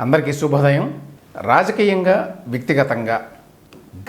అందరికీ శుభోదయం. రాజకీయంగా వ్యక్తిగతంగా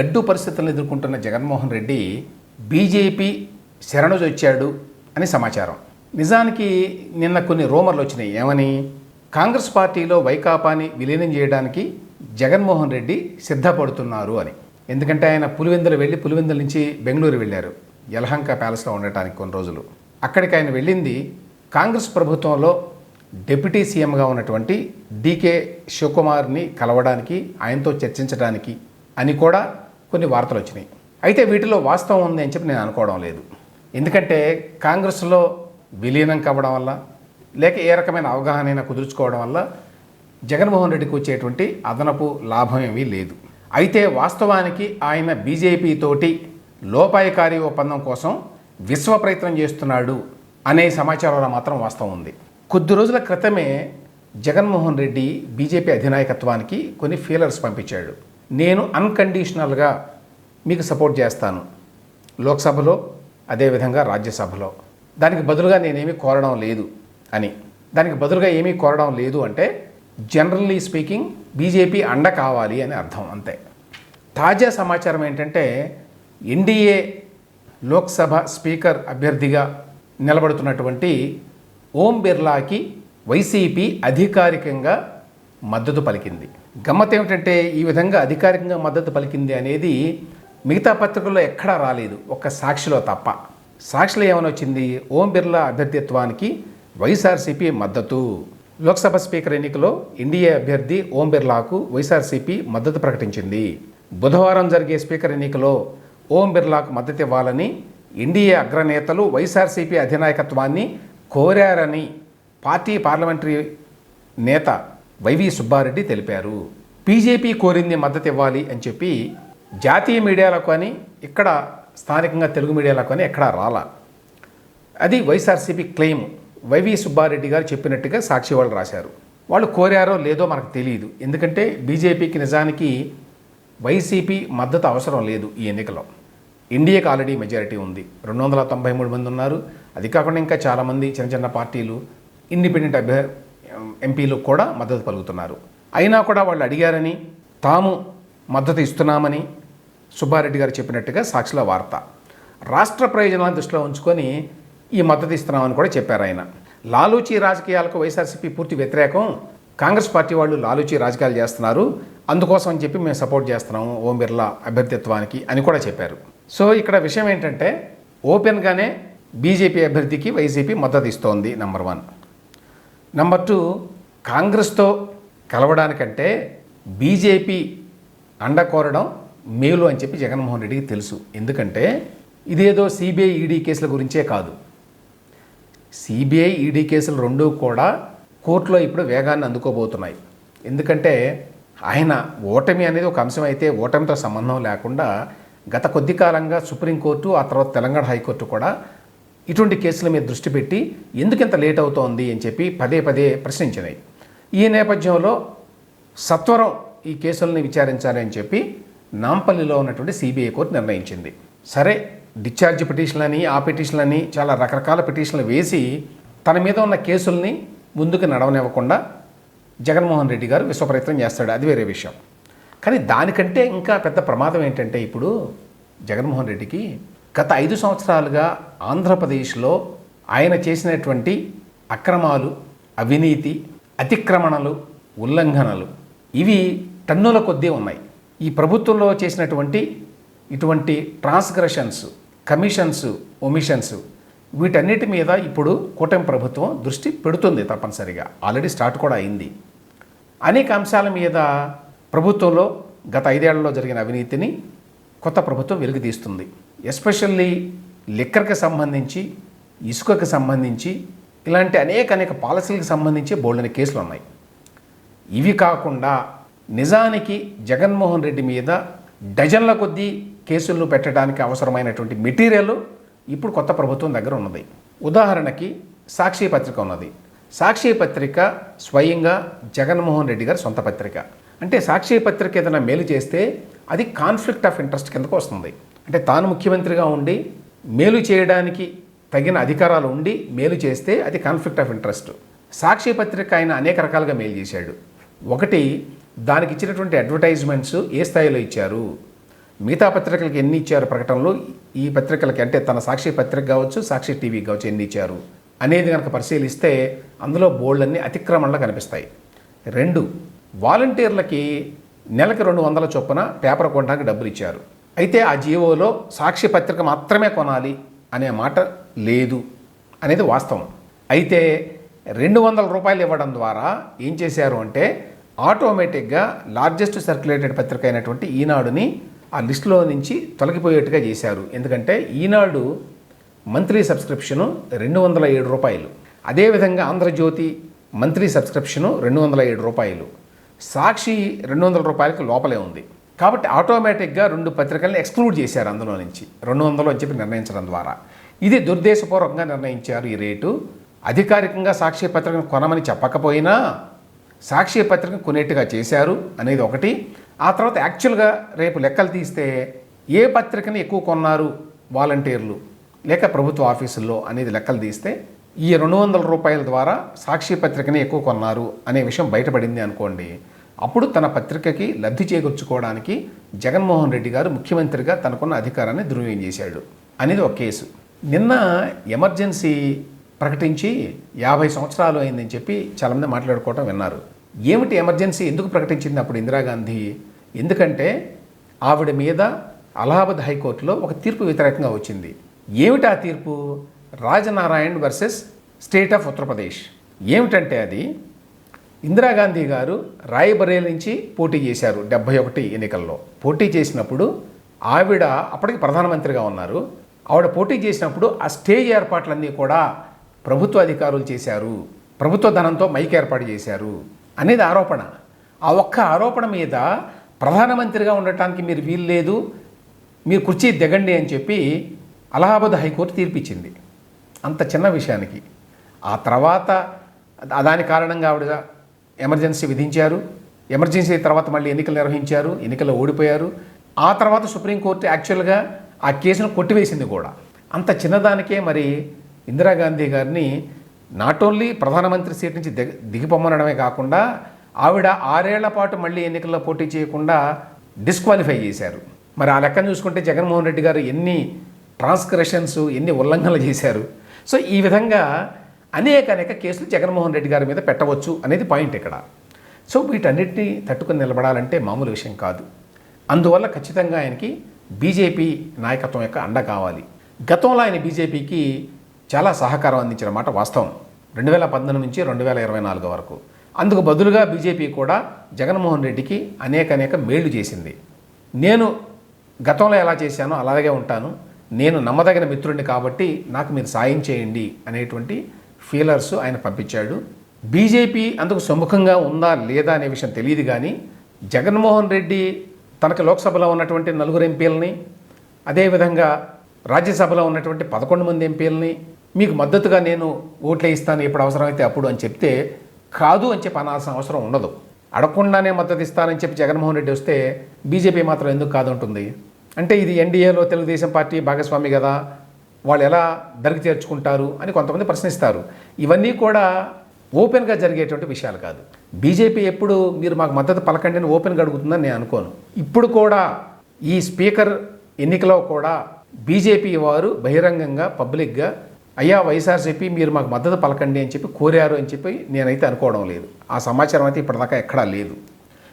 గడ్డు పరిస్థితులను ఎదుర్కొంటున్న జగన్మోహన్ రెడ్డి బీజేపీ శరణుజొచ్చాడు అని సమాచారం. నిజానికి నిన్న కొన్ని రూమర్లు వచ్చినాయి. ఏమని? కాంగ్రెస్ పార్టీలో వైకాపాని విలీనం చేయడానికి జగన్మోహన్ రెడ్డి సిద్ధపడుతున్నారు అని. ఎందుకంటే ఆయన పులివెందులు వెళ్ళి పులివెందుల నుంచి బెంగళూరు వెళ్ళారు. యలహంక ప్యాలెస్లో ఉండటానికి కొన్ని రోజులు. అక్కడికి ఆయన వెళ్ళింది కాంగ్రెస్ ప్రభుత్వంలో డిప్యూటీ సీఎంగా ఉన్నటువంటి డీకే శివకుమార్ని కలవడానికి ఆయనతో చర్చించడానికి అని కూడా కొన్ని వార్తలు వచ్చినాయి. అయితే వీటిలో వాస్తవం ఉంది అని చెప్పి నేను అనుకోవడం లేదు. ఎందుకంటే కాంగ్రెస్లో విలీనం కావడం వల్ల లేక ఏ రకమైన అవగాహన అయినా కుదుర్చుకోవడం వల్ల జగన్మోహన్ రెడ్డికి వచ్చేటువంటి అదనపు లాభం ఏమీ లేదు. అయితే వాస్తవానికి ఆయన బీజేపీ తోటి లోపాయకారి ఒప్పందం కోసం విశ్వ ప్రయత్నం చేస్తున్నాడు అనే సమాచారంలో మాత్రం వాస్తవం ఉంది. కొద్ది రోజుల క్రితమే జగన్మోహన్ రెడ్డి బీజేపీ అధినాయకత్వానికి కొన్ని ఫీలర్స్ పంపించాడు. నేను అన్కండిషనల్గా మీకు సపోర్ట్ చేస్తాను. లోక్సభలో అదేవిధంగా రాజ్యసభలో. దానికి బదులుగా నేనేమీ కోరడం లేదు అని. దానికి బదులుగా ఏమీ కోరడం లేదు అంటే జనరల్లీ స్పీకింగ్ బీజేపీ అండ కావాలి అని అర్థం అంతే. తాజా సమాచారం ఏంటంటే ఎన్డీఏ లోక్సభ స్పీకర్ అభ్యర్థిగా నిలబడుతున్నటువంటి ఓం బిర్లాకి వైసీపీ అధికారికంగా మద్దతు పలికింది. గమ్మత్ ఏమిటంటే ఈ విధంగా అధికారికంగా మద్దతు పలికింది అనేది మిగతా పత్రికల్లో ఎక్కడా రాలేదు. ఒక్క సాక్షిలో తప్ప. సాక్షిలో ఏమైనా వచ్చింది? ఓం బిర్లా అభ్యర్థిత్వానికి వైఎస్ఆర్సీపీ మద్దతు. లోక్సభ స్పీకర్ ఎన్నికలో ఎన్డీఏ అభ్యర్థి ఓం బిర్లాకు వైఎస్ఆర్సీపీ మద్దతు ప్రకటించింది. బుధవారం జరిగే స్పీకర్ ఎన్నికలో ఓం బిర్లాకు మద్దతు ఇవ్వాలని ఎన్డీఏ అగ్రనేతలు వైఎస్ఆర్సీపీ అధినాయకత్వాన్ని కోరారని పార్టీ పార్లమెంటరీ నేత వైవి సుబ్బారెడ్డి తెలిపారు. బీజేపీ కోరింది మద్దతు ఇవ్వాలి అని చెప్పి జాతీయ మీడియాలకు అని ఇక్కడ స్థానికంగా తెలుగు మీడియాలకు అని ఎక్కడా రాలా. అది వైఎస్ఆర్సీపీ క్లెయిమ్. వైవి సుబ్బారెడ్డి గారు చెప్పినట్టుగా సాక్షి వాళ్ళు రాశారు. వాళ్ళు కోరారో లేదో మనకు తెలియదు. ఎందుకంటే బీజేపీకి నిజానికి వైసీపీ మద్దతు అవసరం లేదు ఈ ఎన్నికలో. ఇండియాకి ఆల్రెడీ మెజారిటీ ఉంది. రెండు వందల తొంభై మూడు మంది ఉన్నారు. అది కాకుండా ఇంకా చాలామంది చిన్న చిన్న పార్టీలు ఇండిపెండెంట్ అభ్య ఎంపీలు కూడా మద్దతు పలుకుతున్నారు. అయినా కూడా వాళ్ళు అడిగారని తాము మద్దతు ఇస్తున్నామని సుబ్బారెడ్డి గారు చెప్పినట్టుగా సాక్షిలో వార్త. రాష్ట్ర ప్రయోజనాలను దృష్టిలో ఉంచుకొని ఈ మద్దతు ఇస్తున్నామని కూడా చెప్పారు ఆయన. లాలూచీ రాజకీయాలకు వైఎస్ఆర్సీపీ పూర్తి వ్యతిరేకం. కాంగ్రెస్ పార్టీ వాళ్ళు లాలూచీ రాజకీయాలు చేస్తున్నారు. అందుకోసం అని చెప్పి మేము సపోర్ట్ చేస్తున్నాము ఓం బిర్లా అభ్యర్థిత్వానికి అని కూడా చెప్పారు. సో ఇక్కడ విషయం ఏంటంటే ఓపెన్గానే బీజేపీ అభ్యర్థికి వైసీపీ మద్దతు ఇస్తోంది నెంబర్ వన్ నెంబర్ టూ కాంగ్రెస్తో కలవడానికంటే బీజేపీ అండ కోరడం మేలు అని చెప్పి జగన్మోహన్ రెడ్డికి తెలుసు. ఎందుకంటే ఇదేదో సిబిఐ ఈడీ కేసుల గురించే కాదు. సిబిఐ ఈడీ కేసులు రెండూ కూడా కోర్టులో ఇప్పుడు వేగాన్ని అందుకోబోతున్నాయి. ఎందుకంటే ఆయన ఓటమి అనేది ఒక అంశం అయితే ఓటమితో సంబంధం లేకుండా గత కొద్ది కాలంగా సుప్రీంకోర్టు ఆ తర్వాత తెలంగాణ హైకోర్టు కూడా ఇటువంటి కేసుల మీద దృష్టి పెట్టి ఎందుకు ఇంత లేట్ అవుతోంది అని చెప్పి పదే పదే ప్రశ్నించినాయి. ఈ నేపథ్యంలో సత్వరం ఈ కేసుల్ని విచారించాలని చెప్పి నాంపల్లిలో ఉన్నటువంటి సిబిఐ కోర్టు నిర్ణయించింది. సరే డిశ్చార్జ్ పిటిషన్లని ఆ పిటిషన్లని చాలా రకరకాల పిటిషన్లు వేసి తన మీద ఉన్న కేసుల్ని ముందుకు నడవనివ్వకుండా జగన్మోహన్ రెడ్డి గారు విశ్వప్రయత్నం చేస్తాడు. అది వేరే విషయం. కానీ దానికంటే ఇంకా పెద్ద ప్రమాదం ఏంటంటే ఇప్పుడు జగన్మోహన్ రెడ్డికి గత ఐదు సంవత్సరాలుగా ఆంధ్రప్రదేశ్లో ఆయన చేసినటువంటి అక్రమాలు అవినీతి అతిక్రమణలు ఉల్లంఘనలు ఇవి టన్నుల కొద్దీ ఉన్నాయి. ఈ ప్రభుత్వంలో చేసినటువంటి ఇటువంటి ట్రాన్స్గ్రెషన్స్ కమిషన్స్ ఒమిషన్స్ వీటన్నిటి మీద ఇప్పుడు కూటమి ప్రభుత్వం దృష్టి పెడుతుంది తప్పనిసరిగా. ఆల్రెడీ స్టార్ట్ కూడా అయింది. అనేక అంశాల మీద ప్రభుత్వంలో గత ఐదేళ్ళలో జరిగిన అవినీతిని కొత్త ప్రభుత్వం వెలుగుతీస్తుంది ఎస్పెషల్లీ లిక్కర్కి సంబంధించి ఇసుకకి సంబంధించి ఇలాంటి అనేక అనేక పాలసీలకు సంబంధించి బోల్డని కేసులు ఉన్నాయి. ఇవి కాకుండా నిజానికి జగన్మోహన్ రెడ్డి మీద డజన్ల కొద్దీ కేసులను పెట్టడానికి అవసరమైనటువంటి మెటీరియల్ ఇప్పుడు కొత్త ప్రభుత్వం దగ్గర ఉన్నది. ఉదాహరణకి సాక్షి పత్రిక ఉన్నది. సాక్షి పత్రిక స్వయంగా జగన్మోహన్ రెడ్డి గారి సొంత పత్రిక. అంటే సాక్షి పత్రిక ఏదైనా మేలు చేస్తే అది కాన్ఫ్లిక్ట్ ఆఫ్ ఇంట్రెస్ట్ కిందకు వస్తుంది. అంటే తాను ముఖ్యమంత్రిగా ఉండి మేలు చేయడానికి తగిన అధికారాలు ఉండి మేలు చేస్తే అది కాన్ఫ్లిక్ట్ ఆఫ్ ఇంట్రెస్ట్ సాక్షి పత్రిక ఆయన అనేక రకాలుగా మేలు చేశాడు. ఒకటి దానికి ఇచ్చినటువంటి అడ్వర్టైజ్మెంట్స్ ఏ స్థాయిలో ఇచ్చారు? మిగతా పత్రికలకు ఎన్ని ఇచ్చారు ప్రకటనలు? ఈ పత్రికలకి అంటే తన సాక్షి పత్రిక కావచ్చు సాక్షి టీవీ కావచ్చు ఎన్ని ఇచ్చారు? అనేది కనుక పరిశీలిస్తే అందులో బోల్డన్ని అతిక్రమణలు కనిపిస్తాయి. రెండు వాలంటీర్లకి నెలకి రెండు వందల చొప్పున పేపర్ కొనడానికి డబ్బులు ఇచ్చారు. అయితే ఆ జీవోలో సాక్షి పత్రిక మాత్రమే కొనాలి అనే మాట లేదు అనేది వాస్తవం. అయితే రెండు వందల రూపాయలు ఇవ్వడం ద్వారా ఏం చేశారు అంటే ఆటోమేటిక్గా లార్జెస్ట్ సర్క్యులేటెడ్ పత్రిక అయినటువంటి ఈనాడుని ఆ లిస్టులో నుంచి తొలగిపోయేట్టుగా చేశారు. ఎందుకంటే ఈనాడు మంత్లీ సబ్స్క్రిప్షను రెండు వందల ఏడు రూపాయలు. అదేవిధంగా ఆంధ్రజ్యోతి మంత్లీ సబ్స్క్రిప్షను రెండు వందల ఏడు రూపాయలు. సాక్షి రెండు వందల రూపాయలకి లోపలే ఉంది. కాబట్టి ఆటోమేటిక్గా రెండు పత్రికల్ని ఎక్స్క్లూడ్ చేశారు అందులో నుంచి. రెండు వందలు అని చెప్పి నిర్ణయించడం ద్వారా. ఇది దుర్దేశపూర్వకంగా నిర్ణయించారు ఈ రేటు. అధికారికంగా సాక్షి పత్రికను కొనమని చెప్పకపోయినా సాక్షి పత్రికను కొనేట్టుగా చేశారు అనేది ఒకటి. ఆ తర్వాత యాక్చువల్గా రేపు లెక్కలు తీస్తే ఏ పత్రికని ఎక్కువ కొన్నారు వాలంటీర్లు? లేక ప్రభుత్వ ఆఫీసుల్లో అనేది లెక్కలు తీస్తే ఈ రెండు వందల రూపాయల ద్వారా సాక్షి పత్రికని ఎక్కువ కొన్నారు అనే విషయం బయటపడింది అనుకోండి. అప్పుడు తన పత్రికకి లబ్ధి చేకూర్చుకోవడానికి జగన్మోహన్ రెడ్డి గారు ముఖ్యమంత్రిగా తనకున్న అధికారాన్ని దుర్వినియోగం చేశాడు అనేది ఒక కేసు. నిన్న ఎమర్జెన్సీ ప్రకటించి యాభై సంవత్సరాలు అయిందని చెప్పి చాలామంది మాట్లాడుకోవటం విన్నారు. ఏమిటి ఎమర్జెన్సీ ఎందుకు ప్రకటించింది అప్పుడు ఇందిరాగాంధీ? ఎందుకంటే ఆవిడ మీద అలహాబాద్ హైకోర్టులో ఒక తీర్పు వ్యతిరేకంగా వచ్చింది. ఏమిటి ఆ తీర్పు? Rajnarain versus state of Uttar Pradesh. ఏమిటంటే అది? ఇందిరాగాంధీ గారు రాయబరేలి నుంచి పోటీ చేశారు డెబ్బై ఒకటి ఎన్నికల్లో. పోటీ చేసినప్పుడు ఆవిడ అప్పటికి ప్రధానమంత్రిగా ఉన్నారు. ఆవిడ పోటీ చేసినప్పుడు ఆ స్టేజ్ ఏర్పాట్లన్నీ కూడా ప్రభుత్వ అధికారులు చేశారు. ప్రభుత్వ ధనంతో మైక్ ఏర్పాటు చేశారు అనేది ఆరోపణ. ఆ ఒక్క ఆరోపణ మీద ప్రధానమంత్రిగా ఉండటానికి మీరు వీలు లేదు మీరు కుర్చీ దిగండి అని చెప్పి అలహాబాద్ హైకోర్టు తీర్పిచ్చింది. అంత చిన్న విషయానికి. ఆ తర్వాత దాని కారణంగా ఆవిడ ఎమర్జెన్సీ విధించారు. ఎమర్జెన్సీ తర్వాత మళ్ళీ ఎన్నికలు నిర్వహించారు. ఎన్నికల్లో ఓడిపోయారు. ఆ తర్వాత సుప్రీంకోర్టు యాక్చువల్గా ఆ కేసును కొట్టివేసింది కూడా. అంత చిన్నదానికే మరి ఇందిరాగాంధీ గారిని నాట్ ఓన్లీ ప్రధానమంత్రి సీట్ నుంచి దిగ దిగిపోమ్మనడమే కాకుండా ఆవిడ ఆరేళ్ళ పాటు మళ్ళీ ఎన్నికల్లో పోటీ చేయకుండా డిస్క్వాలిఫై చేశారు. మరి ఆ లెక్కను చూసుకుంటే జగన్మోహన్ రెడ్డి గారు ఎన్ని ట్రాన్స్క్రెషన్స్ ఎన్ని ఉల్లంఘనలు చేశారు. సో ఈ విధంగా అనేక అనేక కేసులు జగన్మోహన్ రెడ్డి గారి మీద పెట్టవచ్చు అనేది పాయింట్ ఇక్కడ. సో వీటన్నిటిని తట్టుకుని నిలబడాలంటే మామూలు విషయం కాదు. అందువల్ల ఖచ్చితంగా ఆయనకి బీజేపీ నాయకత్వం యొక్క అండ కావాలి. గతంలో ఆయన బీజేపీకి చాలా సహకారం అందించిన మాట వాస్తవం. రెండు వేల పద్దెనిమిది నుంచి రెండు వేల ఇరవై నాలుగు వరకు. అందుకు బదులుగా బీజేపీ కూడా జగన్మోహన్ రెడ్డికి అనేక అనేక మేళ్ళు చేసింది. నేను గతంలో ఎలా చేశానో అలాగే ఉంటాను. నేను నమ్మదగిన మిత్రుడిని కాబట్టి నాకు మీరు సాయం చేయండి అనేటువంటి ఫీలర్స్ ఆయన పంపించాడు. బీజేపీ అందుకు సముఖంగా ఉందా లేదా అనే విషయం తెలియదు కానీ జగన్మోహన్ రెడ్డి తనకు లోక్సభలో ఉన్నటువంటి నలుగురు ఎంపీలని అదేవిధంగా రాజ్యసభలో ఉన్నటువంటి పదకొండు మంది ఎంపీలని మీకు మద్దతుగా నేను ఓట్లే ఇస్తాను ఎప్పుడు అవసరమైతే అప్పుడు అని చెప్తే కాదు అని చెప్పి అనాల్సిన అవసరం ఉండదు. అడగకుండానే మద్దతు ఇస్తానని చెప్పి జగన్మోహన్ రెడ్డి వస్తే బీజేపీ మాత్రం ఎందుకు కాదంటుంది? అంటే ఇది ఎన్డీఏలో తెలుగుదేశం పార్టీ భాగస్వామి కదా వాళ్ళు ఎలా దరికి చేర్చుకుంటారు అని కొంతమంది ప్రశ్నిస్తారు. ఇవన్నీ కూడా ఓపెన్గా జరిగేటువంటి విషయాలు కాదు. బీజేపీ ఎప్పుడు మీరు మాకు మద్దతు పలకండి అని ఓపెన్గా అడుగుతుందని నేను అనుకోను. ఇప్పుడు కూడా ఈ స్పీకర్ ఎన్నికలో కూడా బీజేపీ వారు బహిరంగంగా పబ్లిక్గా అయ్యా వైఎస్ఆర్సీపీ మీరు మాకు మద్దతు పలకండి అని చెప్పి కోరారు అని చెప్పి నేనైతే అనుకోవడం లేదు. ఆ సమాచారం అయితే ఇప్పటిదాకా ఎక్కడా లేదు.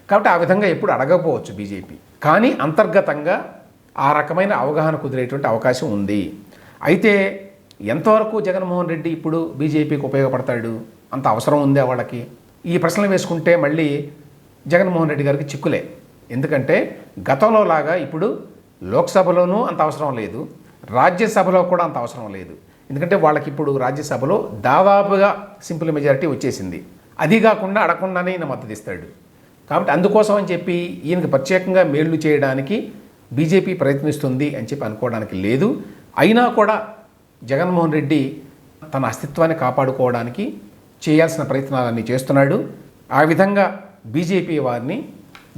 కాబట్టి ఆ విధంగా ఎప్పుడు అడగకపోవచ్చు బీజేపీ. కానీ అంతర్గతంగా ఆ రకమైన అవగాహన కుదిరేటువంటి అవకాశం ఉంది. అయితే ఎంతవరకు జగన్మోహన్ రెడ్డి ఇప్పుడు బీజేపీకి ఉపయోగపడతాడు? అంత అవసరం ఉందే వాళ్ళకి? ఈ ప్రశ్నలు వేసుకుంటే మళ్ళీ జగన్మోహన్ రెడ్డి గారికి చిక్కులే. ఎందుకంటే గతంలో లాగా ఇప్పుడు లోక్సభలోనూ అంత అవసరం లేదు. రాజ్యసభలో కూడా అంత అవసరం లేదు. ఎందుకంటే వాళ్ళకి ఇప్పుడు రాజ్యసభలో దాదాపుగా సింపుల్ మెజారిటీ వచ్చేసింది. అది కాకుండా అడగకుండానే ఈయన మద్దతు ఇస్తాడు. కాబట్టి అందుకోసం అని చెప్పి ఈయనకి ప్రత్యేకంగా మేళ్ళు చేయడానికి బీజేపీ ప్రయత్నిస్తుంది అని చెప్పి అనుకోవడానికి లేదు. అయినా కూడా జగన్మోహన్ రెడ్డి తన అస్తిత్వాన్ని కాపాడుకోవడానికి చేయాల్సిన ప్రయత్నాలన్నీ చేస్తున్నాడు. ఆ విధంగా బీజేపీ వారిని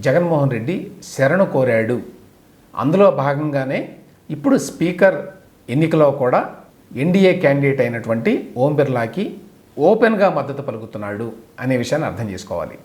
జగన్మోహన్ రెడ్డి శరణు కోరాడు. అందులో భాగంగానే ఇప్పుడు స్పీకర్ ఎన్నికలో కూడా ఎన్డీఏ క్యాండిడేట్ అయినటువంటి ఓం బిర్లాకి ఓపెన్గా మద్దతు పలుకుతున్నాడు అనే విషయాన్ని అర్థం చేసుకోవాలి.